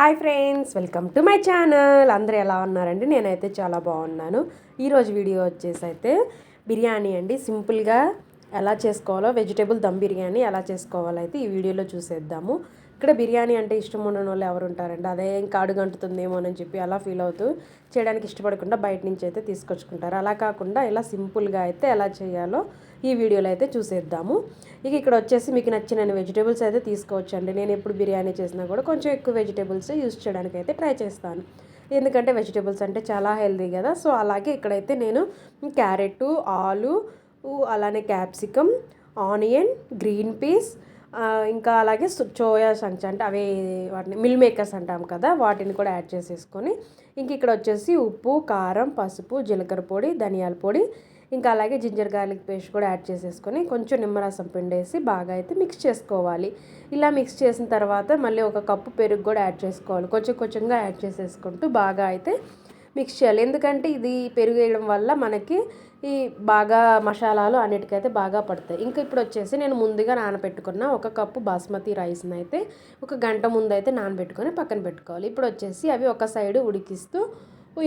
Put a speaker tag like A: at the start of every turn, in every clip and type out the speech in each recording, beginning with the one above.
A: Hi friends welcome to my channel. అందరూ ఎలా ఉన్నారండి? నేనైతే చాలా బాగున్నాను. ఈరోజు వీడియో వచ్చేసి అయితే బిర్యానీ అండి. సింపుల్గా ఎలా చేసుకోవాలో వెజిటేబుల్ దమ్ బిర్యానీ ఎలా చేసుకోవాలో అయితే ఈ వీడియోలో చూసేద్దాము. ఇక్కడ బిర్యానీ అంటే ఇష్టం ఉండని వాళ్ళు ఎవరు ఉంటారండి? అదే ఇంకా అడుగంటుతుందేమో అని చెప్పి అలా ఫీల్ అవుతూ చేయడానికి ఇష్టపడకుండా బయట నుంచి అయితే తీసుకొచ్చుకుంటారు. అలా కాకుండా ఇలా సింపుల్గా అయితే ఎలా చేయాలో ఈ వీడియోలో అయితే చూసేద్దాము. ఇక ఇక్కడ వచ్చేసి మీకు నచ్చిన వెజిటేబుల్స్ అయితే తీసుకోవచ్చండి. నేను ఎప్పుడు బిర్యానీ చేసినా కూడా కొంచెం ఎక్కువ వెజిటేబుల్స్ యూస్ చేయడానికి అయితే ట్రై చేస్తాను. ఎందుకంటే వెజిటేబుల్స్ అంటే చాలా హెల్దీ కదా. సో అలాగే ఇక్కడైతే నేను క్యారెట్ ఆలు అలానే క్యాప్సికమ్ ఆనియన్ గ్రీన్ పీస్ ఇంకా అలాగే చోయా సంచ అంటే అవి వాటిని మిల్ మేకర్స్ అంటాం కదా వాటిని కూడా యాడ్ చేసేసుకొని ఇంక ఇక్కడ వచ్చేసి ఉప్పు కారం పసుపు జీలకర్ర పొడి ధనియాల పొడి ఇంకా అలాగే జింజర్ గార్లిక్ పేస్ట్ కూడా యాడ్ చేసేసుకొని కొంచెం నిమ్మరసం పిండేసి బాగా అయితే మిక్స్ చేసుకోవాలి. ఇలా మిక్స్ చేసిన తర్వాత మళ్ళీ ఒక కప్పు పెరుగు కూడా యాడ్ చేసుకోవాలి. కొంచెం కొంచెంగా యాడ్ చేసేసుకుంటూ బాగా అయితే మిక్స్ చేయాలి. ఎందుకంటే ఇది పెరిగేయడం వల్ల మనకి ఈ బాగా మసాలాలు అన్నిటికైతే బాగా పడతాయి. ఇంకా ఇప్పుడు వచ్చేసి నేను ముందుగా నానబెట్టుకున్న ఒక కప్పు బాస్మతి రైస్ని అయితే ఒక గంట ముందు అయితే నానబెట్టుకొని పక్కన పెట్టుకోవాలి. ఇప్పుడు వచ్చేసి అవి ఒక సైడ్ ఉడికిస్తూ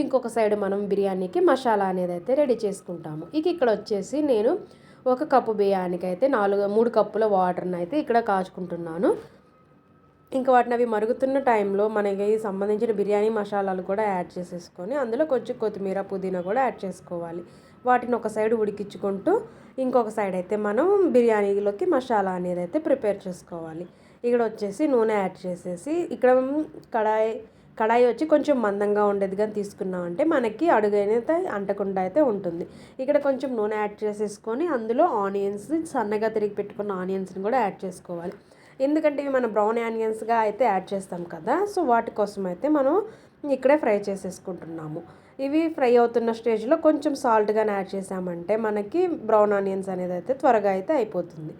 A: ఇంకొక సైడ్ మనం బిర్యానీకి మసాలా అనేది అయితే రెడీ చేసుకుంటాము. ఇక ఇక్కడ వచ్చేసి నేను ఒక కప్పు బియ్యానికి అయితే నాలుగు మూడు కప్పుల వాటర్ని అయితే ఇక్కడ కాచుకుంటున్నాను. ఇంకా వాటిని అవి మరుగుతున్న టైంలో మనకి సంబంధించిన బిర్యానీ మసాలాలు కూడా యాడ్ చేసేసుకొని అందులో కొంచెం కొత్తిమీర పుదీనా కూడా యాడ్ చేసుకోవాలి. వాటిని ఒక సైడ్ ఉడికించుకుంటూ ఇంకొక సైడ్ అయితే మనం బిర్యానీలోకి మసాలా అనేది అయితే ప్రిపేర్ చేసుకోవాలి. ఇక్కడ వచ్చేసి నూనె యాడ్ చేసేసి ఇక్కడ కడాయి కడాయి వచ్చి కొంచెం మందంగా ఉండేది కానీ తీసుకున్నామంటే మనకి అడుగైతే అంటకుండా అయితే ఉంటుంది. ఇక్కడ కొంచెం నూనె యాడ్ చేసేసుకొని అందులో ఆనియన్స్ సన్నగా తిరిగి పెట్టుకున్న ఆనియన్స్ని కూడా యాడ్ చేసుకోవాలి. ఎందుకంటే ఇవి మనం బ్రౌన్ ఆనియన్స్గా అయితే యాడ్ చేస్తాం కదా సో వాటి కోసం అయితే మనం ఇక్కడే ఫ్రై చేసేసుకుంటున్నాము. ఇవి ఫ్రై అవుతున్న స్టేజ్లో కొంచెం సాల్ట్గా యాడ్ చేసామంటే మనకి బ్రౌన్ ఆనియన్స్ అనేది అయితే త్వరగా అయితే అయిపోతుంది.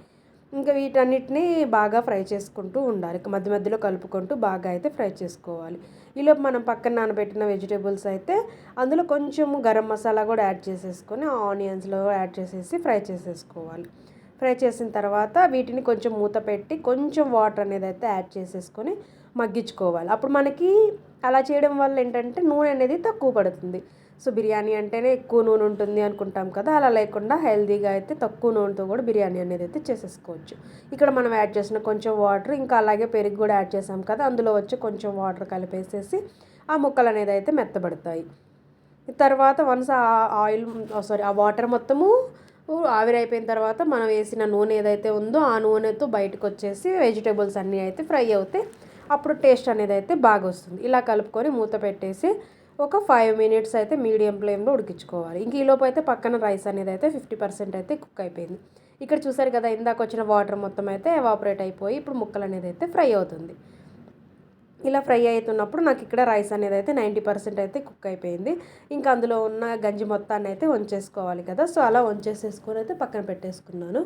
A: ఇంకా వీటన్నిటిని బాగా ఫ్రై చేసుకుంటూ ఉండాలి మధ్య మధ్యలో కలుపుకుంటూ బాగా అయితే ఫ్రై చేసుకోవాలి. ఈలోపు మనం పక్కన నానబెట్టిన వెజిటేబుల్స్ అయితే అందులో కొంచెం గరం మసాలా కూడా యాడ్ చేసేసుకొని ఆనియన్స్లో యాడ్ చేసేసి ఫ్రై చేసేసుకోవాలి. ఫ్రై చేసిన తర్వాత వీటిని కొంచెం మూత పెట్టి కొంచెం వాటర్ అనేది అయితే యాడ్ చేసేసుకొని మగ్గించుకోవాలి. అప్పుడు మనకి అలా చేయడం వల్ల ఏంటంటే నూనె అనేది తక్కువ పడుతుంది. సో బిర్యానీ అంటేనే ఎక్కువ నూనె ఉంటుంది అనుకుంటాం కదా అలా లేకుండా హెల్తీగా అయితే తక్కువ నూనెతో కూడా బిర్యానీ అనేది అయితే చేసేసుకోవచ్చు. ఇక్కడ మనం యాడ్ చేసిన కొంచెం వాటర్ ఇంకా అలాగే పెరుగు కూడా యాడ్ చేసాం కదా అందులో వచ్చి కొంచెం వాటర్ కలిపేసేసి ఆ ముక్కలు అనేది అయితే మెత్తబడతాయి. తర్వాత వన్స్ ఆ ఆయిల్ సారీ ఆ వాటర్ మొత్తము ఆవిరైపోయిన తర్వాత మనం వేసిన నూనె ఏదైతే ఉందో ఆ నూనెతో బయటకు వచ్చేసి వెజిటేబుల్స్ అన్నీ అయితే ఫ్రై అవుతాయి అప్పుడు టేస్ట్ అనేది అయితే బాగా వస్తుంది. ఇలా కలుపుకొని మూత పెట్టేసి ఒక ఫైవ్ మినిట్స్ అయితే మీడియం ఫ్లేమ్లో ఉడికించుకోవాలి. ఇంక ఈలోపు అయితే పక్కన రైస్ అనేది అయితే ఫిఫ్టీ పర్సెంట్ అయితే కుక్ అయిపోయింది. ఇక్కడ చూసారు కదా ఇందాక వచ్చిన వాటర్ మొత్తం అయితే ఎవాపరేట్ అయిపోయి ఇప్పుడు ముక్కలు అనేది అయితే ఫ్రై అవుతుంది. ఇలా ఫ్రై అవుతున్నప్పుడు నాకు ఇక్కడ రైస్ అనేది అయితే నైంటీ పర్సెంట్ అయితే కుక్ అయిపోయింది. ఇంకా అందులో ఉన్న గంజి మొత్తాన్ని అయితే వంచేసుకోవాలి కదా. సో అలా వంచేసేసుకొని అయితే పక్కన పెట్టేసుకున్నాను.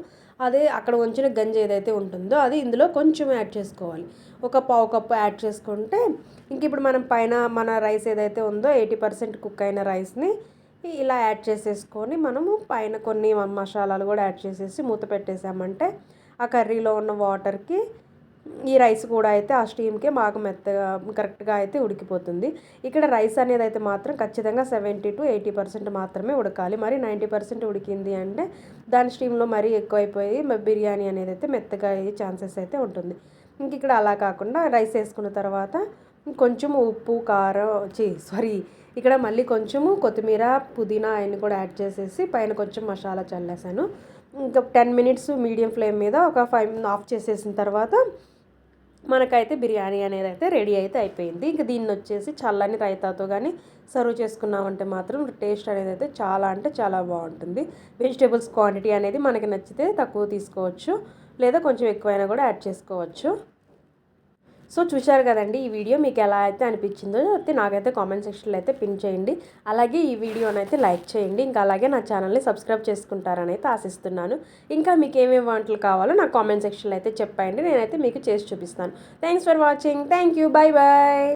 A: అదే అక్కడ వంచిన గంజి ఏదైతే ఉంటుందో అది ఇందులో కొంచెం యాడ్ చేసుకోవాలి. ఒక పావు కప్పు యాడ్ చేసుకుంటే ఇంక ఇప్పుడు మనం పైన మన రైస్ ఏదైతే ఉందో ఎయిటీ పర్సెంట్ కుక్ అయిన రైస్ని ఇలా యాడ్ చేసేసుకొని మనము పైన కొన్ని మసాలాలు కూడా యాడ్ చేసేసి మూత పెట్టేసామంటే ఆ కర్రీలో ఉన్న వాటర్కి ఈ రైస్ కూడా అయితే ఆ స్టీమ్కే మాకు మెత్తగా కరెక్ట్గా అయితే ఉడికిపోతుంది. ఇక్కడ రైస్ అనేది అయితే మాత్రం ఖచ్చితంగా సెవెంటీ టు ఎయిటీ పర్సెంట్ మాత్రమే ఉడకాలి. మరి నైంటీ పర్సెంట్ ఉడికింది అంటే దాని స్టీమ్లో మరీ ఎక్కువైపోయి బిర్యానీ అనేది అయితే మెత్తగా అయ్యే ఛాన్సెస్ అయితే ఉంటుంది. ఇంక ఇక్కడ అలా కాకుండా రైస్ వేసుకున్న తర్వాత కొంచెం ఉప్పు కారం చీ సారీ ఇక్కడ మళ్ళీ కొంచెము కొత్తిమీర పుదీనా అవన్నీ కూడా యాడ్ చేసేసి పైన కొంచెం మసాలా చల్లేసాను. ఇంకా టెన్ మినిట్స్ మీడియం ఫ్లేమ్ మీద ఒక ఫైవ్ ఆఫ్ చేసేసిన తర్వాత మనకైతే బిర్యానీ అనేది అయితే రెడీ అయితే అయిపోయింది. ఇంకా దీన్ని వచ్చేసి చల్లని రైతాతో కానీ సర్వ్ చేసుకున్నామంటే మాత్రం టేస్ట్ అనేది అయితే చాలా అంటే చాలా బాగుంటుంది. వెజిటేబుల్స్ క్వాంటిటీ అనేది మనకి నచ్చితే తక్కువ తీసుకోవచ్చు. లేదా కొంచెం ఎక్కువైనా కూడా యాడ్ చేసుకోవచ్చు. సో చూశారు కదండి ఈ వీడియో మీకు ఎలా అయితే అనిపించిందో అయితే నాకైతే కామెంట్ సెక్షన్లో అయితే పిన్ చేయండి. అలాగే ఈ వీడియోని అయితే లైక్ చేయండి. ఇంకా అలాగే నా ఛానల్ని సబ్స్క్రైబ్ చేసుకుంటారని అయితే ఆశిస్తున్నాను. ఇంకా మీకు ఏమేమి వంటలు కావాలో నా కామెంట్ సెక్షన్లో అయితే చెప్పండి. నేనైతే మీకు చేసి చూపిస్తాను. Thanks for watching. Thank you. Bye bye